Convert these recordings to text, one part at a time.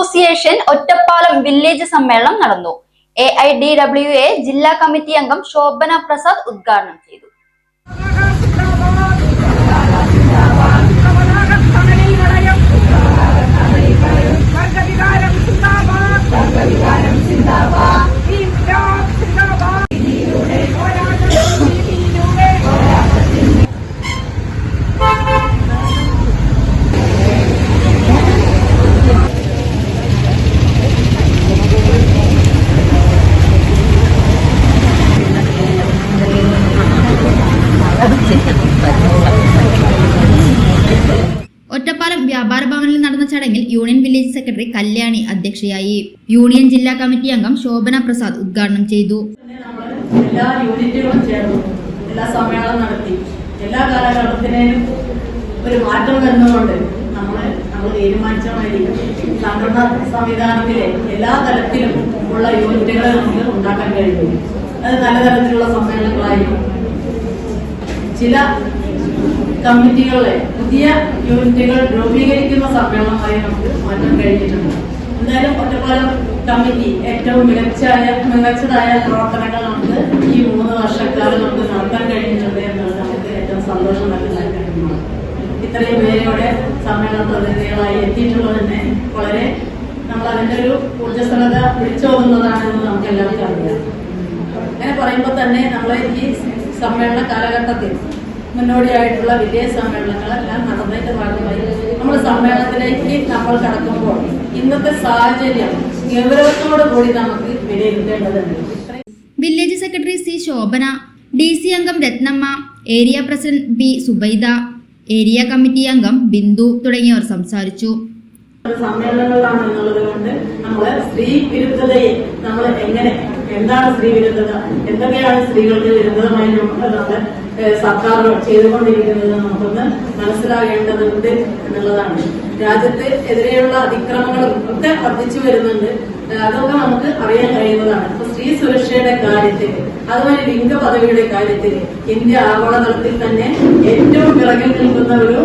Association Ottapalam village സമ്മേളനം നടന്നു. A I D W A ജില്ലാ കമ്മിറ്റി അംഗം ശോഭന പ്രസാദ് ഉദ്ഘാടനം ചെയ്തു. ഒറ്റപ്പാലം വ്യാപാര ഭവനിൽ നടന്ന ചടങ്ങിൽ യൂണിയൻ വില്ലേജ് സെക്രട്ടറി കല്യാണി അധ്യക്ഷയായി. യൂണിയൻ ജില്ലാ കമ്മിറ്റി അംഗം ശോഭന പ്രസാദ് ഉദ്ഘാടനം ചെയ്തു. എല്ലാ യൂണിറ്റുകളും ചേർന്നു എല്ലാ സമ്മേളനം നടത്തി. എല്ലാ കാലഘട്ടത്തിനും ഒരു മാറ്റം വരുന്നതുകൊണ്ട് നമ്മൾ നമ്മൾ തീരുമാനിച്ച സംഘടനാ സംഘടന സംവിധാനത്തിലെ എല്ലാ തലത്തിലും ഉള്ള യൂണിറ്റുകളെ നമുക്ക് ഉണ്ടാക്കാൻ കഴിയും. അത് നല്ല തരത്തിലുള്ള സമ്മേളനങ്ങളായിരിക്കും. ചില കമ്മിറ്റികളെ പുതിയ യൂണിറ്റുകൾ രൂപീകരിക്കുന്ന സമ്മേളനമായി നമുക്ക് മാറ്റാൻ കഴിഞ്ഞിട്ടുണ്ട്. എന്തായാലും ഒറ്റപ്പാലം കമ്മിറ്റി ഏറ്റവും മികച്ചായ മികച്ചതായ പ്രവർത്തനങ്ങൾ നമുക്ക് ഈ മൂന്ന് വർഷക്കാലം നമുക്ക് നടത്താൻ കഴിഞ്ഞിട്ടുണ്ട് എന്നുള്ളത് നമുക്ക് ഏറ്റവും സന്തോഷം നൽകുന്ന ഇത്രയും പേരോടെ സമ്മേളന പ്രതിനിധികളായി എത്തിയിട്ടുള്ളത് തന്നെ വളരെ നമ്മൾ അതിന്റെ ഒരു ഊർജസ്വലത വിളിച്ചോകുന്നതാണെന്ന് നമുക്ക് എല്ലാവർക്കും അറിയാം. അങ്ങനെ പറയുമ്പോൾ തന്നെ നമ്മൾ ഈ സമ്മേളന കാലഘട്ടത്തിൽ മുന്നോടിയായിട്ടുള്ള വിജയ സമ്മേളനങ്ങളെല്ലാം നടന്നതിന്റെ ഭാഗമായി നമ്മൾ സമ്മേളനത്തിലേക്ക് നമ്മൾ കടക്കുമ്പോൾ ഇന്നത്തെ സാഹചര്യം ഗൗരവത്തോടു കൂടി നമുക്ക് വിലയിരുത്തേണ്ടതുണ്ട്. Village secretary C Shobhana D C അംഗം Rathnamma area president B Subaida area committee അംഗം ബിന്ദു തുടങ്ങിയവർ സംസാരിച്ചു. സമ്മേളനങ്ങളാണ് എന്നുള്ളത് കൊണ്ട് നമ്മൾ സ്ത്രീ വിരുദ്ധതയെ നമ്മൾ എങ്ങനെ എന്താണ് സ്ത്രീ വിരുദ്ധത എന്തൊക്കെയാണ് സ്ത്രീകൾക്ക് വിരുദ്ധമായി നമ്മുടെ സർക്കാർ ചെയ്തുകൊണ്ടിരിക്കുന്നത് നമുക്കൊന്ന് മനസ്സിലാകേണ്ടതുണ്ട് എന്നുള്ളതാണ്. രാജ്യത്ത് എതിരെയുള്ള അതിക്രമങ്ങളും ഒക്കെ വർദ്ധിച്ചു വരുന്നുണ്ട്. അതൊക്കെ നമുക്ക് അറിയാൻ കഴിയുന്നതാണ്. ഇപ്പൊ സ്ത്രീ സുരക്ഷയുടെ കാര്യത്തിൽ അതുപോലെ ലിംഗ പദവിയുടെ കാര്യത്തിൽ ഇന്ത്യ ആഗോളതലത്തിൽ തന്നെ ഏറ്റവും പിറകിൽ നിൽക്കുന്ന ഒരു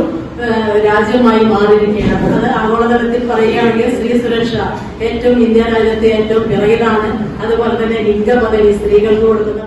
രാജ്യമായി മാറിയിരിക്കുകയാണ്. അത് ആഗോളതലത്തിൽ പറയുകയാണെങ്കിൽ സ്ത്രീ സുരക്ഷ ഏറ്റവും ഇന്ത്യ രാജ്യത്തെ ഏറ്റവും പിറകിലാണ്. അതുപോലെ തന്നെ ലിംഗപദവി സ്ത്രീകൾക്ക് കൊടുക്കുന്ന